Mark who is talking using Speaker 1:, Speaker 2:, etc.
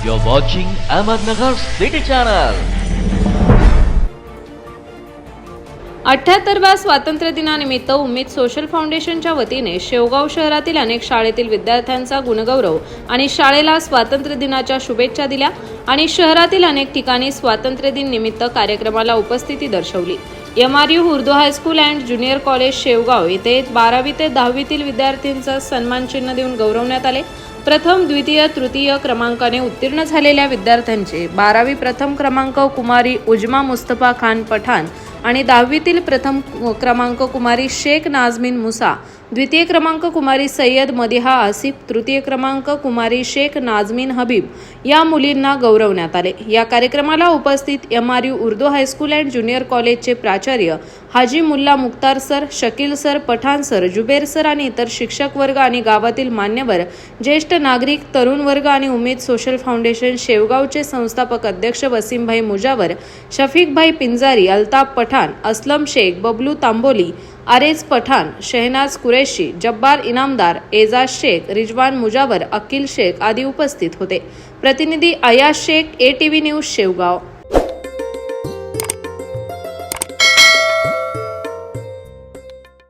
Speaker 1: You're watching Ahmednagar City Channel.
Speaker 2: अठ्याहत्तरव्या स्वातंत्र्य दिनानिमित्त उम्मीद सोशल फाउंडेशनच्या वतीने शेवगाव शहरातील अनेक शाळेतील विद्यार्थ्यांचा गुणगौरव आणि शाळेला स्वातंत्र्य दिनाच्या शुभेच्छा दिल्या आणि शहरातील अनेक ठिकाणी स्वातंत्र्य दिन निमित्त कार्यक्रमाला उपस्थिती दर्शवली M R U Urdu high school and junior college Shevgaon येथे बारावी ते दहावीतील विद्यार्थ्यांचा सन्मान चिन्ह देऊन गौरवण्यात आले प्रथम द्वितीय तृतीय क्रमांकाने उत्तीर्ण झालेल्या विद्यार्थ्यांचे बारावी प्रथम क्रमांक कुमारी उजमा मुस्तफा खान पठाण आणि दहावीतील प्रथम क्रमांक कुमारी शेख नाझमीन मुसा द्वितीय क्रमांक कुमारी सय्यद मदिहा आसिफ तृतीय क्रमांक कुमारी शेख नाजमीन हबीब या मुलींना गौरवण्यात आले. या कार्यक्रमाला उपस्थित M R U Urdu high school and junior कॉलेजचे प्राचार्य Haji Mulla Mukhtar sir Shakeel sir Pathan sir Zuber sir आणि इतर शिक्षक वर्ग आणि गावातील मान्यवर ज्येष्ठ नागरिक तरुण वर्ग आणि उमेद सोशल फाउंडेशन शेवगावचे संस्थापक अध्यक्ष वसीमभाई मुजावर शफीकभाई पिंजारी अल्ताफ पठाण असलम शेख बबलू तांबोली आरेज पठाण शहनाज कुरेशी जब्बार इनामदार एजाज शेख रिजवान मुजावर अकिल शेख आदी उपस्थित होते. प्रतिनिधी Ayaz Shaikh A T V news Shevgaon.